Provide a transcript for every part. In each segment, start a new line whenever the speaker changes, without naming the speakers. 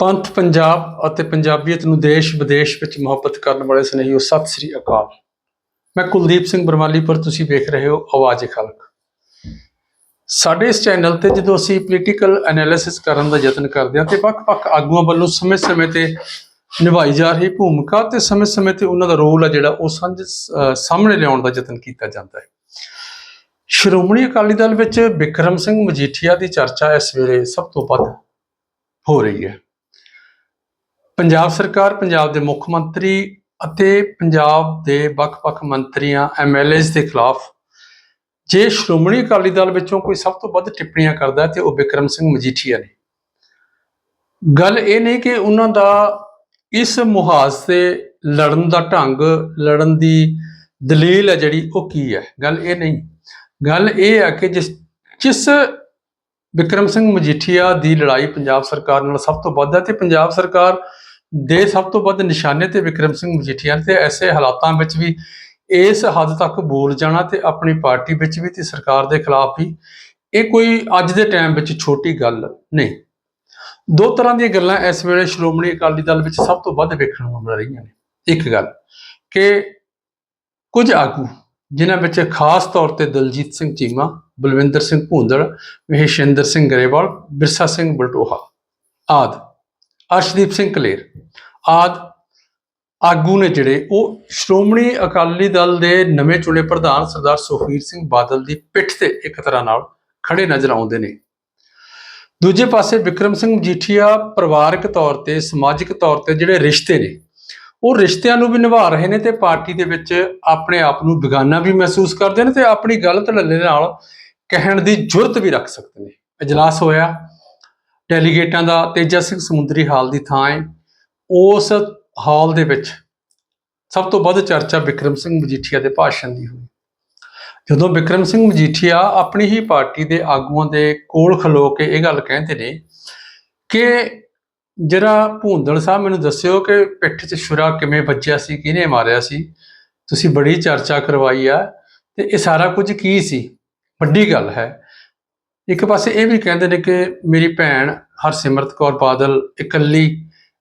ਪੰਥ ਪੰਜਾਬ ਅਤੇ ਪੰਜਾਬੀਅਤ ਨੂੰ ਦੇਸ਼ ਵਿਦੇਸ਼ ਵਿੱਚ ਮੁਹੱਬਤ ਕਰਨ ਵਾਲੇ ਸਨੇਹੀਓ ਸਤਿ ਸ੍ਰੀ ਅਕਾਲ। ਮੈਂ ਕੁਲਦੀਪ ਸਿੰਘ ਬਰਮਾਲੀ ਪਰ ਤੁਸੀਂ ਵੇਖ ਰਹੇ ਹੋ ਆਵਾਜ਼ ਖਲਕ। ਸਾਡੇ ਇਸ ਚੈਨਲ ਤੇ ਜਦੋਂ ਅਸੀਂ ਪੋਲੀਟੀਕਲ ਐਨਾਲਿਸਿਸ ਕਰਨ ਦਾ ਯਤਨ ਕਰਦੇ ਹਾਂ ਤੇ ਵੱਖ-ਵੱਖ ਆਗੂਆਂ ਵੱਲੋਂ ਸਮੇਂ-ਸਮੇਂ ਤੇ ਨਿਭਾਈ ਜਾ ਰਹੀ ਭੂਮਿਕਾ ਤੇ ਸਮੇਂ-ਸਮੇਂ ਤੇ ਉਹਨਾਂ ਦਾ ਰੋਲ ਆ ਜਿਹੜਾ ਉਹ ਸਾਂਝ ਸਾਹਮਣੇ ਲਿਆਉਣ ਦਾ ਯਤਨ ਕੀਤਾ ਜਾਂਦਾ ਹੈ। ਸ਼੍ਰੋਮਣੀ ਅਕਾਲੀ ਦਲ ਵਿੱਚ ਵਿਕਰਮ ਸਿੰਘ ਮਜੀਠੀਆ ਦੀ ਚਰਚਾ ਇਸ ਵੇਲੇ ਸਭ ਤੋਂ ਵੱਧ ਹੋ ਰਹੀ ਹੈ। ਪੰਜਾਬ ਸਰਕਾਰ, ਪੰਜਾਬ ਦੇ ਮੁੱਖ ਮੰਤਰੀ ਅਤੇ ਪੰਜਾਬ ਦੇ ਵੱਖ-ਵੱਖ ਮੰਤਰੀਆਂ ਐਮਐਲਏਜ਼ ਦੇ ਖਿਲਾਫ ਜੇ ਸ਼੍ਰੋਮਣੀ ਅਕਾਲੀ ਦਲ ਵਿੱਚੋਂ ਕੋਈ ਸਭ ਤੋਂ ਵੱਧ ਟਿੱਪਣੀਆਂ ਕਰਦਾ ਹੈ ਤੇ ਉਹ ਵਿਕਰਮ ਸਿੰਘ ਮਜੀਠੀਆ ਨੇ। ਗੱਲ ਇਹ ਨਹੀਂ ਕਿ ਉਹਨਾਂ ਦਾ ਇਸ ਮੁਹਾਜ਼ ਤੇ ਲੜਨ ਦਾ ਢੰਗ, ਲੜਨ ਦੀ ਦਲੀਲ ਹੈ ਜਿਹੜੀ ਉਹ ਕੀ ਹੈ? ਗੱਲ ਇਹ ਨਹੀਂ। ਗੱਲ ਇਹ ਹੈ ਕਿ ਜਿਸ ਜਿਸ ਵਿਕਰਮ ਸਿੰਘ ਮਜੀਠੀਆ ਦੀ ਲੜਾਈ ਪੰਜਾਬ ਸਰਕਾਰ ਨਾਲ ਸਭ ਤੋਂ ਵੱਧ ਹੈ ਤੇ ਪੰਜਾਬ ਸਰਕਾਰ ਦੇ ਸਭ ਤੋਂ ਵੱਧ ਨਿਸ਼ਾਨੇ ਤੇ ਵਿਕਰਮ ਸਿੰਘ ਮਜੀਠੀਆ ਨੇ ਤੇ ਐਸੇ ਹਾਲਾਤਾਂ ਵਿੱਚ ਵੀ ਇਸ ਹੱਦ ਤੱਕ ਬੋਲ ਜਾਣਾ ਤੇ ਆਪਣੀ ਪਾਰਟੀ ਵਿੱਚ ਵੀ ਤੇ ਸਰਕਾਰ ਦੇ ਖਿਲਾਫ ਵੀ, ਇਹ ਕੋਈ ਅੱਜ ਦੇ ਟਾਈਮ ਵਿੱਚ ਛੋਟੀ ਗੱਲ ਨਹੀਂ। ਦੋ ਤਰ੍ਹਾਂ ਦੀਆਂ ਗੱਲਾਂ ਇਸ ਵੇਲੇ ਸ਼੍ਰੋਮਣੀ ਅਕਾਲੀ ਦਲ ਵਿੱਚ ਸਭ ਤੋਂ ਵੱਧ ਵੇਖਣ ਨੂੰ ਮਿਲ ਰਹੀਆਂ ਨੇ। ਇੱਕ ਗੱਲ ਕਿ ਕੁਝ ਆਗੂ, ਜਿਨ੍ਹਾਂ ਵਿੱਚ ਖਾਸ ਤੌਰ ਤੇ ਦਲਜੀਤ ਸਿੰਘ ਚੀਮਾ, ਬਲਵਿੰਦਰ ਸਿੰਘ ਭੂੰਦੜ, ਮਹੇਸ਼ਿੰਦਰ ਸਿੰਘ ਗਰੇਵਾਲ, ਬਿਰਸਾ ਸਿੰਘ ਬਲਟੋਹਾ ਆਦਿ ਅਰਸ਼ਦੀਪ ਸਿੰਘ ਕਲੇਰ। ਆਦ ਆਗੂ ਨੇ ਜਿਹੜੇ ਉਹ ਸ਼੍ਰੋਮਣੀ ਅਕਾਲੀ ਦਲ ਦੇ ਨਵੇਂ ਚੁਣੇ ਪ੍ਰਧਾਨ ਸਰਦਾਰ ਸੁਖਬੀਰ ਸਿੰਘ ਬਾਦਲ ਦੀ ਪਿੱਠ ਤੇ ਇੱਕ ਤਰ੍ਹਾਂ ਨਾਲ ਖੜੇ ਨਜ਼ਰ ਆਉਂਦੇ ਨੇ। ਦੂਜੇ ਪਾਸੇ ਵਿਕਰਮ ਸਿੰਘ ਮਜੀਠੀਆ ਪਰਿਵਾਰਕ ਤੌਰ ਤੇ, ਸਮਾਜਿਕ ਤੌਰ ਤੇ ਜਿਹੜੇ ਰਿਸ਼ਤੇ ਨੇ, ਉਹ ਰਿਸ਼ਤਿਆਂ ਨੂੰ ਵੀ ਨਿਭਾ ਰਹੇ ਨੇ ਤੇ ਪਾਰਟੀ ਦੇ ਵਿੱਚ ਆਪਣੇ ਆਪ ਨੂੰ ਬਿਗਾਨਾ ਵੀ ਮਹਿਸੂਸ ਕਰਦੇ ਨੇ ਤੇ ਆਪਣੀ ਗਲਤ ਲੱਲੇ ਨਾਲ ਕਹਿਣ ਦੀ ਜੁਰਤ ਵੀ ਰੱਖ ਸਕਦੇ ਨੇ। ਇਜਲਾਸ ਹੋਇਆ। ਡੈਲੀਗੇਟਾਂ ਦਾ ਤੇਜਾ ਸਿੰਘ ਸਮੁੰਦਰੀ ਹਾਲ ਦੀ ਥਾਂ ਹੈ। ਉਸ ਹਾਲ ਦੇ ਵਿੱਚ ਸਭ ਤੋਂ ਵੱਧ ਚਰਚਾ ਵਿਕਰਮ ਸਿੰਘ ਮਜੀਠੀਆ ਦੇ ਭਾਸ਼ਣ ਦੀ ਹੋਈ। ਜਦੋਂ ਵਿਕਰਮ ਸਿੰਘ ਮਜੀਠੀਆ ਆਪਣੀ ਹੀ ਪਾਰਟੀ ਦੇ ਆਗੂਆਂ ਦੇ ਕੋਲ ਖਲੋ ਕੇ ਇਹ ਗੱਲ ਕਹਿੰਦੇ ਨੇ ਕਿ ਜਿਹੜਾ ਭੂੰਦੜ ਸਾਹਿਬ, ਮੈਨੂੰ ਦੱਸਿਓ ਕਿ ਪਿੱਠ 'ਚ ਛੁਰਾ ਕਿਵੇਂ ਵੱਜਿਆ ਸੀ, ਕਿਹਨੇ ਮਾਰਿਆ ਸੀ? ਤੁਸੀਂ ਬੜੀ ਚਰਚਾ ਕਰਵਾਈ ਆ ਤੇ ਇਹ ਸਾਰਾ ਕੁਝ ਕੀ ਸੀ? ਵੱਡੀ ਗੱਲ ਹੈ। ਇੱਕ ਪਾਸੇ ਇਹ ਵੀ ਕਹਿੰਦੇ ਨੇ ਕਿ ਮੇਰੀ ਭੈਣ ਹਰਸਿਮਰਤ ਕੌਰ ਬਾਦਲ ਇਕੱਲੀ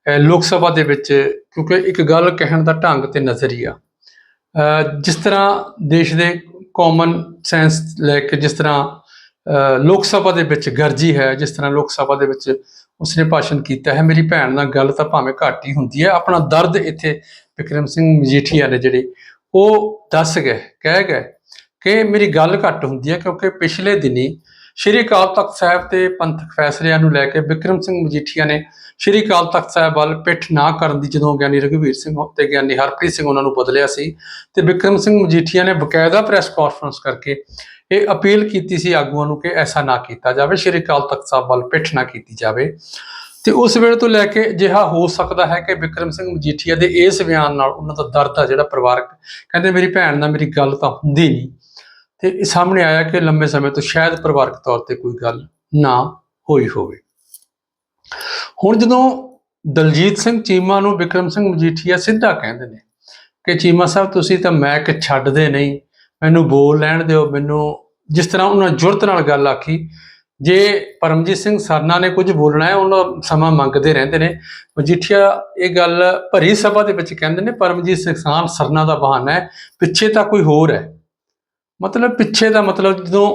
ਲੋਕ ਸਭਾ ਦੇ ਵਿੱਚ ਕਿਉਂਕਿ ਇੱਕ ਗੱਲ ਕਹਿਣ ਦਾ ਢੰਗ ਤੇ ਨਜ਼ਰੀਆ ਅਹ, ਜਿਸ ਤਰ੍ਹਾਂ ਦੇਸ਼ ਦੇ ਕਾਮਨ ਸੈਂਸ ਲੈ ਕੇ ਜਿਸ ਤਰ੍ਹਾਂ ਲੋਕ ਸਭਾ ਦੇ ਵਿੱਚ ਗਰਜੀ ਹੈ ਜਿਸ ਤਰ੍ਹਾਂ ਲੋਕ ਸਭਾ ਦੇ ਵਿੱਚ ਉਸਨੇ ਭਾਸ਼ਣ ਕੀਤਾ ਹੈ ਮੇਰੀ ਭੈਣ ਨਾਲ ਗੱਲ ਤਾਂ ਭਾਵੇਂ ਘੱਟ ਹੀ ਹੁੰਦੀ ਹੈ। ਆਪਣਾ ਦਰਦ ਇੱਥੇ ਵਿਕਰਮ ਸਿੰਘ ਮਜੀਠੀਆ ਨੇ ਜਿਹੜੇ ਉਹ ਦੱਸ ਗਏ ਕਹਿ ਗਏ ਕਿ ਮੇਰੀ ਗੱਲ ਘੱਟ ਹੁੰਦੀ ਹੈ ਕਿਉਂਕਿ ਪਿਛਲੇ ਦਿਨੀ ਸ਼੍ਰੀ ਅਕਾਲ ਤਖਤ ਸਾਹਿਬ ਤੇ ਪੰਥਕ ਫੈਸਲਿਆਂ ਨੂੰ ਲੈ ਕੇ ਵਿਕਰਮ ਸਿੰਘ ਮਜੀਠੀਆ ਨੇ ਸ਼੍ਰੀ ਅਕਾਲ ਤਖਤ ਸਾਹਿਬ ਵੱਲ ਪਿੱਠ ਨਾ ਕਰਨ ਦੀ ਜਦੋਂ ਗਿਆਨੀ ਰਘਵੀਰ ਸਿੰਘ ਤੇ ਗਿਆਨੀ ਹਰਪ੍ਰੀਤ ਸਿੰਘ ਉਹਨਾਂ ਨੂੰ ਬਦਲਿਆ ਸੀ ਤੇ ਵਿਕਰਮ ਸਿੰਘ ਮਜੀਠੀਆ ਨੇ ਬਕਾਇਦਾ ਪ੍ਰੈਸ ਕਾਨਫਰੰਸ ਕਰਕੇ ਇਹ ਅਪੀਲ ਕੀਤੀ ਸੀ ਆਗੂਆਂ ਨੂੰ ਕਿ ਐਸਾ ਨਾ ਕੀਤਾ ਜਾਵੇ, ਸ਼੍ਰੀ ਅਕਾਲ ਤਖਤ ਸਾਹਿਬ ਵੱਲ ਪਿੱਠ ਨਾ ਕੀਤੀ ਜਾਵੇ। ਤੇ ਉਸ ਵੇਲੇ ਤੋਂ ਲੈ ਕੇ ਅਜਿਹਾ ਹੋ ਸਕਦਾ ਹੈ ਕਿ ਵਿਕਰਮ ਸਿੰਘ ਮਜੀਠੀਆ ਦੇ ਇਸ ਬਿਆਨ ਨਾਲ ਉਹਨਾਂ ਦਾ ਦਰਦ ਆ ਜਿਹੜਾ ਪਰਿਵਾਰਕ, ਕਹਿੰਦੇ ਮੇਰੀ ਭੈਣ ਨਾਲ ਮੇਰੀ ਗੱਲ ਤਾਂ ਹੁੰਦੀ ਨਹੀਂ। ਤੇ ਇਹ ਸਾਹਮਣੇ ਆਇਆ ਕਿ ਲੰਬੇ ਸਮੇਂ ਤੋਂ ਸ਼ਾਇਦ ਪਰਿਵਾਰਕ ਤੌਰ ਤੇ ਕੋਈ ਗੱਲ ਨਾ ਹੋਈ ਹੋਵੇ। ਹੁਣ ਜਦੋਂ ਦਲਜੀਤ ਸਿੰਘ ਚੀਮਾ ਨੂੰ ਵਿਕਰਮ ਸਿੰਘ ਮਜੀਠੀਆ ਸਿੱਧਾ ਕਹਿੰਦੇ ਨੇ ਕਿ, ਚੀਮਾ ਸਾਹਿਬ, ਤੁਸੀਂ ਤਾਂ ਮੈਂ ਕਿ ਛੱਡਦੇ ਨਹੀਂ, ਮੈਨੂੰ ਬੋਲ ਲੈਣ ਦਿਓ, ਮੈਨੂੰ ਜਿਸ ਤਰ੍ਹਾਂ ਉਹਨਾਂ ਜੁਰਤ ਨਾਲ ਗੱਲ ਆਖੀ, ਜੇ ਪਰਮਜੀਤ ਸਿੰਘ ਸਰਨਾ ਨੇ ਕੁਝ ਬੋਲਣਾ ਹੈ, ਉਹਨਾਂ ਸਮਾਂ ਮੰਗਦੇ ਰਹਿੰਦੇ ਨੇ। ਮਜੀਠੀਆ ਇਹ ਗੱਲ ਭਰੀ ਸਭਾ ਦੇ ਵਿੱਚ ਕਹਿੰਦੇ ਨੇ, ਪਰਮਜੀਤ ਸਿੰਘ ਸਾਨ ਸਰਨਾ ਦਾ ਬਹਾਨਾ ਹੈ, ਪਿੱਛੇ ਤਾਂ ਕੋਈ ਹੋਰ ਹੈ। ਮਤਲਬ ਪਿੱਛੇ ਦਾ ਮਤਲਬ ਜਦੋਂ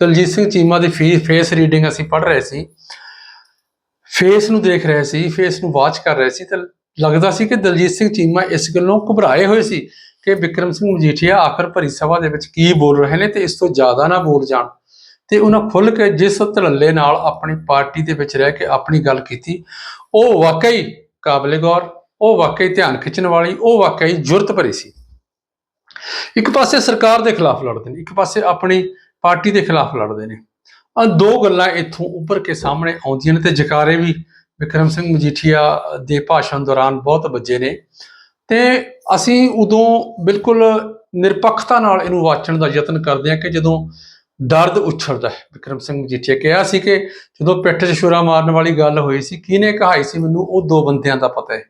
ਦਲਜੀਤ ਸਿੰਘ ਚੀਮਾ ਦੀ ਫੇਸ ਰੀਡਿੰਗ ਅਸੀਂ ਪੜ੍ਹ ਰਹੇ ਸੀ ਫੇਸ ਨੂੰ ਦੇਖ ਰਹੇ ਸੀ ਫੇਸ ਨੂੰ ਵਾਚ ਕਰ ਰਹੇ ਸੀ, ਤਾਂ ਲੱਗਦਾ ਸੀ ਕਿ ਦਲਜੀਤ ਸਿੰਘ ਚੀਮਾ ਇਸ ਗੱਲੋਂ ਘਬਰਾਏ ਹੋਏ ਸੀ ਕਿ ਵਿਕਰਮ ਸਿੰਘ ਮਜੀਠੀਆ ਆਖਰ ਭਰੀ ਸਭਾ ਦੇ ਵਿੱਚ ਕੀ ਬੋਲ ਰਹੇ ਨੇ ਤੇ ਇਸ ਤੋਂ ਜ਼ਿਆਦਾ ਨਾ ਬੋਲ ਜਾਣ। ਤੇ ਉਹਨਾਂ ਖੁੱਲ ਕੇ ਜਿਸ ਧੜੱਲੇ ਨਾਲ ਆਪਣੀ ਪਾਰਟੀ ਦੇ ਵਿੱਚ ਰਹਿ ਕੇ ਆਪਣੀ ਗੱਲ ਕੀਤੀ, ਉਹ ਵਾਕਈ ਕਾਬਲੇ ਗੌਰ, ਉਹ ਵਾਕਈ ਧਿਆਨ ਖਿੱਚਣ ਵਾਲੀ, ਉਹ ਵਾਕਈ ਜੁਰਤ ਭਰੀ ਸੀ। ਇੱਕ ਪਾਸੇ ਸਰਕਾਰ ਦੇ ਖਿਲਾਫ ਲੜਦੇ ਨੇ, ਇੱਕ ਪਾਸੇ ਆਪਣੀ ਪਾਰਟੀ ਦੇ ਖਿਲਾਫ ਲੜਦੇ ਨੇ। ਆ ਦੋ ਗੱਲਾਂ ਇੱਥੋਂ ਉੱਭਰ ਕੇ ਸਾਹਮਣੇ ਆਉਂਦੀਆਂ ਨੇ ਤੇ ਜਕਾਰੇ ਵੀ ਵਿਕਰਮ ਸਿੰਘ ਮਜੀਠੀਆ ਦੇ ਭਾਸ਼ਣ ਦੌਰਾਨ ਬਹੁਤ ਵੱਜੇ ਨੇ। ਤੇ ਅਸੀਂ ਉਦੋਂ ਬਿਲਕੁਲ ਨਿਰਪੱਖਤਾ ਨਾਲ ਇਹਨੂੰ ਵਾਚਣ ਦਾ ਯਤਨ ਕਰਦੇ ਹਾਂ ਕਿ ਜਦੋਂ ਦਰਦ ਉਛਲਦਾ ਹੈ, ਵਿਕਰਮ ਸਿੰਘ ਮਜੀਠੀਆ ਕਿਹਾ ਸੀ ਕਿ ਜਦੋਂ ਪਿੱਠ 'ਚ ਛੁਰਾ ਮਾਰਨ ਵਾਲੀ ਗੱਲ ਹੋਈ ਸੀ, ਕਿਹਨੇ ਕਹਾਈ ਸੀ ਮੈਨੂੰ? ਉਹ ਦੋ ਬੰਦਿਆਂ ਦਾ ਪਤਾ ਹੈ।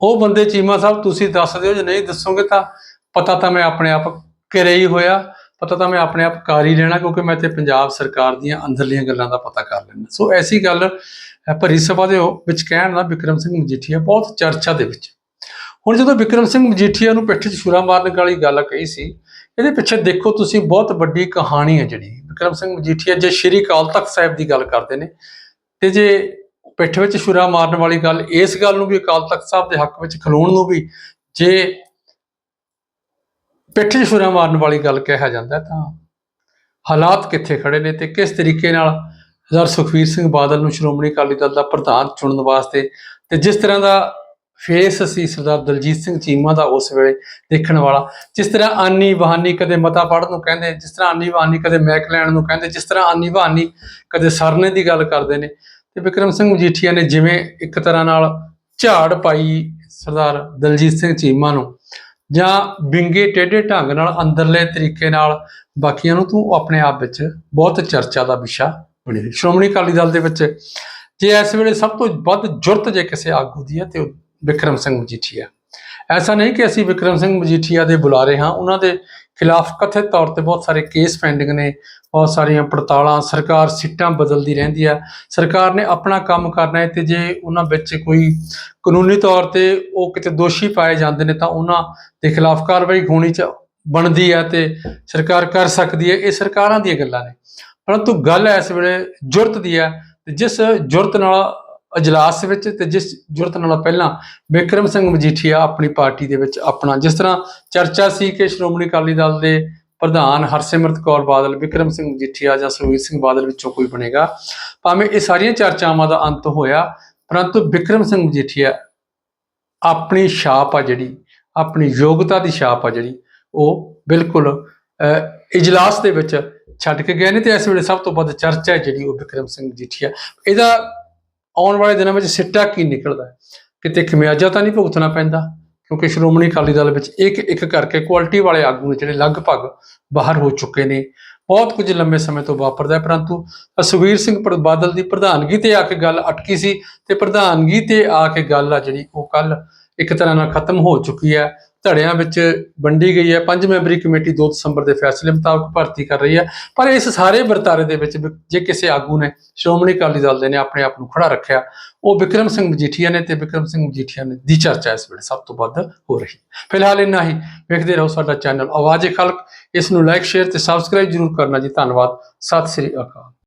ਉਹ ਬੰਦੇ ਚੀਮਾ ਸਾਹਿਬ, ਤੁਸੀਂ ਦੱਸ ਦਿਓ, ਜੇ ਨਹੀਂ ਦੱਸੋਗੇ ਤਾਂ ਪਤਾ ਤਾਂ ਮੈਂ ਆਪਣੇ ਆਪ ਕਰਿਆ ਹੀ ਹੋਇਆ ਪਤਾ ਤਾਂ ਮੈਂ ਆਪਣੇ ਆਪ ਕਰ ਹੀ ਲੈਣਾ ਕਿਉਂਕਿ ਮੈਂ ਤੇ ਪੰਜਾਬ ਸਰਕਾਰ ਦੀਆਂ ਅੰਦਰਲੀਆਂ ਗੱਲਾਂ ਦਾ ਪਤਾ ਕਰ ਲੈਣਾ ਸੋ ਐਸੀ ਗੱਲ ਅ, ਭਰੀ ਸਭਾ ਦੇ ਵਿੱਚ ਕਹਿਣ ਦਾ ਵਿਕਰਮ ਸਿੰਘ ਮਜੀਠੀਆ ਬਹੁਤ ਚਰਚਾ ਦੇ ਵਿੱਚ। ਹੁਣ ਜਦੋਂ ਵਿਕਰਮ ਸਿੰਘ ਮਜੀਠੀਆ ਨੂੰ ਪਿੱਠ 'ਚ ਛੁਰਾ ਮਾਰਨ ਵਾਲੀ ਗੱਲ ਕਹੀ ਸੀ ਇਹਦੇ ਪਿੱਛੇ ਦੇਖੋ ਤੁਸੀਂ ਬਹੁਤ ਵੱਡੀ ਕਹਾਣੀ ਹੈ ਜਿਹੜੀ। ਵਿਕਰਮ ਸਿੰਘ ਮਜੀਠੀਆ ਜੇ ਸ਼੍ਰੀ ਅਕਾਲ ਤਖਤ ਸਾਹਿਬ ਦੀ ਗੱਲ ਕਰਦੇ ਨੇ ਤੇ ਜੇ ਪਿੱਠ ਵਿੱਚ ਛੁਰਾ ਮਾਰਨ ਵਾਲੀ ਗੱਲ ਇਸ ਗੱਲ ਨੂੰ ਵੀ ਅਕਾਲ ਤਖਤ ਸਾਹਿਬ ਦੇ ਹੱਕ ਵਿੱਚ ਖਲੋਣ ਨੂੰ ਵੀ ਜੇ ਪਿੱਠ 'ਚ ਛੁਰਾ ਮਾਰਨ ਵਾਲੀ ਗੱਲ ਕਿਹਾ ਜਾਂਦਾ ਤਾਂ ਹਾਲਾਤ ਕਿੱਥੇ ਖੜੇ ਨੇ ਤੇ ਕਿਸ ਤਰੀਕੇ ਨਾਲ ਸਰਦਾਰ ਸੁਖਵੀਰ ਸਿੰਘ ਬਾਦਲ ਨੂੰ ਸ਼੍ਰੋਮਣੀ ਅਕਾਲੀ ਦਲ ਦਾ ਪ੍ਰਧਾਨ ਚੁਣਨ ਵਾਸਤੇ ਤੇ ਜਿਸ ਤਰ੍ਹਾਂ ਦਾ ਫੇਸ ਸੀ ਸਰਦਾਰ ਦਲਜੀਤ ਸਿੰਘ ਚੀਮਾ ਦਾ ਉਸ ਵੇਲੇ ਦੇਖਣ ਵਾਲਾ, ਜਿਸ ਤਰ੍ਹਾਂ ਆਨੀ ਬਹਾਨੀ ਕਦੇ ਮਤਾ ਪੜ੍ਹਨ ਨੂੰ ਕਹਿੰਦੇ, ਜਿਸ ਤਰ੍ਹਾਂ ਆਨੀ ਬਹਾਨੀ ਕਦੇ ਮੈਕ ਲੈਣ ਨੂੰ ਕਹਿੰਦੇ, ਜਿਸ ਤਰ੍ਹਾਂ ਆਨੀ ਬਹਾਨੀ ਕਦੇ ਸਰਨੇ ਦੀ ਗੱਲ ਕਰਦੇ ਨੇ। ਤੇ ਵਿਕਰਮ ਸਿੰਘ ਮਜੀਠੀਆ ਨੇ ਜਿਵੇਂ ਇੱਕ ਤਰ੍ਹਾਂ ਨਾਲ ਝਾੜ ਪਾਈ ਸਰਦਾਰ ਦਲਜੀਤ ਸਿੰਘ ਚੀਮਾ ਨੂੰ ਜਾਂ ਵਿੰਗੇ ਟੇਢੇ ਢੰਗ ਨਾਲ ਅੰਦਰਲੇ ਤਰੀਕੇ ਨਾਲ ਬਾਕੀਆਂ ਨੂੰ ਤੂੰ ਆਪਣੇ ਆਪ ਵਿੱਚ ਬਹੁਤ ਚਰਚਾ ਦਾ ਵਿਸ਼ਾ ਬਣੀ। ਸ਼੍ਰੋਮਣੀ ਅਕਾਲੀ ਦਲ ਦੇ ਵਿੱਚ ਜੇ ਇਸ ਵੇਲੇ ਸਭ ਤੋਂ ਵੱਧ ਜੁਰਤ ਜੇ ਕਿਸੇ ਆਗੂ ਦੀ ਹੈ, ਤੇ ਉਹ ਵਿਕਰਮ ਸਿੰਘ ਮਜੀਠੀਆ। ਐਸਾ ਨਹੀਂ ਕਿ ਅਸੀਂ ਵਿਕਰਮ ਸਿੰਘ ਮਜੀਠੀਆ ਦੇ ਬੁਲਾਰੇ ਹਾਂ ਉਹਨਾਂ ਦੇ ਖਿਲਾਫ ਕਥਿਤ ਤੌਰ ਤੇ ਬਹੁਤ ਸਾਰੇ ਕੇਸ ਪੈਂਡਿੰਗ ਨੇ ਬਹੁਤ ਸਾਰੀਆਂ ਪੜਤਾਲਾਂ ਸਰਕਾਰ ਸਿੱਟਾਂ ਬਦਲਦੀ ਰਹਿੰਦੀ ਆ ਸਰਕਾਰ ਨੇ ਆਪਣਾ ਕੰਮ ਕਰਨਾ ਹੈ ਤੇ ਜੇ ਉਹਨਾਂ ਵਿੱਚ ਕੋਈ ਕਾਨੂੰਨੀ ਤੌਰ ਤੇ ਉਹ ਕਿਤੇ ਦੋਸ਼ੀ ਪਾਏ ਜਾਂਦੇ ਨੇ ਤਾਂ ਉਹਨਾਂ ਦੇ ਖਿਲਾਫ ਕਾਰਵਾਈ ਹੋਣੀ ਚ ਬਣਦੀ ਹੈ ਤੇ ਸਰਕਾਰ ਕਰ ਸਕਦੀ ਹੈ ਇਹ ਸਰਕਾਰਾਂ ਦੀਆਂ ਗੱਲਾਂ ਨੇ ਪਰੰਤੂ ਗੱਲ ਇਸ ਵੇਲੇ ਜੁਰਤ ਦੀ ਹੈ ਤੇ ਜਿਸ ਜੁਰਤ ਨਾਲ ਅਜਲਾਸ ਵਿੱਚ ਤੇ ਜਿਸ ਜੁਰਤ ਨਾਲ ਪਹਿਲਾਂ ਵਿਕਰਮ ਸਿੰਘ ਮਜੀਠੀਆ ਆਪਣੀ ਪਾਰਟੀ ਦੇ ਵਿੱਚ ਆਪਣਾ ਜਿਸ ਤਰ੍ਹਾਂ ਚਰਚਾ ਸੀ ਕਿ ਸ਼੍ਰੋਮਣੀ ਅਕਾਲੀ ਦਲ ਦੇ ਪ੍ਰਧਾਨ ਹਰਸਿਮਰਤ ਕੌਰ ਬਾਦਲ ਵਿਕਰਮ ਸਿੰਘ ਮਜੀਠੀਆ ਜਾਂ ਸੁਖਬੀਰ ਸਿੰਘ ਬਾਦਲ ਵਿੱਚੋਂ ਕੋਈ ਬਣੇਗਾ। ਭਾਵੇਂ ਇਹ ਸਾਰੀਆਂ ਚਰਚਾਵਾਂ ਦਾ ਅੰਤ ਹੋਇਆ ਪਰੰਤੂ ਵਿਕਰਮ ਸਿੰਘ ਮਜੀਠੀਆ ਆਪਣੀ ਛਾਪ ਆ ਜਿਹੜੀ ਆਪਣੀ ਯੋਗਤਾ ਦੀ ਛਾਪ ਆ ਜਿਹੜੀ ਉਹ ਬਿਲਕੁਲ ਅਹ, ਇਜਲਾਸ ਦੇ ਵਿੱਚ ਛੱਡ ਕੇ ਗਏ ਨੇ ਤੇ ਇਸ ਵੇਲੇ ਸਭ ਤੋਂ ਵੱਧ ਚਰਚਾ ਹੈ ਜਿਹੜੀ ਉਹ ਵਿਕਰਮ ਸਿੰਘ ਮਜੀਠੀਆ। ਇਹਦਾ ਆਉਣ ਵਾਲੇ ਦਿਨਾਂ ਵਿੱਚ ਸਿੱਟਾ ਕੀ ਨਿਕਲਦਾ? ਕਿਤੇ ਖਮਿਆਜਾ ਤਾਂ ਨਹੀਂ ਭੁਗਤਣਾ ਪੈਂਦਾ? ਕਿਉਂਕਿ ਸ਼੍ਰੋਮਣੀ ਅਕਾਲੀ ਦਲ ਵਿੱਚ ਇੱਕ ਇੱਕ ਕਰਕੇ ਕੁਆਲਿਟੀ ਵਾਲੇ ਆਗੂ ਨੇ ਜਿਹੜੇ ਲਗਭਗ ਬਾਹਰ ਹੋ ਚੁੱਕੇ ਨੇ। ਬਹੁਤ ਕੁਝ ਲੰਮੇ ਸਮੇਂ ਤੋਂ ਵਾਪਰਦਾ ਹੈ, ਪਰੰਤੂ ਸੁਖਬੀਰ ਸਿੰਘ ਬਾਦਲ ਦੀ ਪ੍ਰਧਾਨਗੀ ਤੇ ਆ ਕੇ ਗੱਲ ਅਟਕੀ ਸੀ ਤੇ ਪ੍ਰਧਾਨਗੀ ਤੇ ਆ ਕੇ ਗੱਲ ਆ ਜਿਹੜੀ ਉਹ ਕੱਲ ਇੱਕ ਤਰ੍ਹਾਂ ਨਾਲ ਖਤਮ ਹੋ ਚੁੱਕੀ ਹੈ। ਧੜਿਆਂ ਵਿੱਚ ਵੰਡੀ ਗਈ ਹੈ। ਪੰਜ ਮੈਂਬਰੀ ਕਮੇਟੀ 2 ਦਸੰਬਰ ਦੇ ਫੈਸਲੇ ਮੁਤਾਬਕ ਭਰਤੀ ਕਰ ਰਹੀ ਹੈ। ਪਰ ਇਸ ਸਾਰੇ ਵਰਤਾਰੇ ਦੇ ਵਿੱਚ ਜੇ ਕਿਸੇ ਆਗੂ ਨੇ ਸ਼੍ਰੋਮਣੀ ਅਕਾਲੀ ਦਲ ਦੇ ਨੇ ਆਪਣੇ ਆਪ ਨੂੰ ਖੜਾ ਰੱਖਿਆ, ਉਹ ਵਿਕਰਮ ਸਿੰਘ ਮਜੀਠੀਆ ਨੇ ਤੇ ਵਿਕਰਮ ਸਿੰਘ ਮਜੀਠੀਆ ਨੇ ਦੀ ਚਰਚਾ ਇਸ ਵੇਲੇ ਸਭ ਤੋਂ ਵੱਧ ਹੋ ਰਹੀ ਫਿਲਹਾਲ ਇੰਨਾ ਹੀ। ਵੇਖਦੇ ਰਹੋ ਸਾਡਾ ਚੈਨਲ ਆਵਾਜ਼ੇ ਖਲਕ। ਇਸ ਨੂੰ ਲਾਈਕ ਸ਼ੇਅਰ ਤੇ ਸਬਸਕ੍ਰਾਈਬ ਜਰੂਰ ਕਰਨਾ ਜੀ। ਧੰਨਵਾਦ। ਸਤਿ ਸ੍ਰੀ ਅਕਾਲ।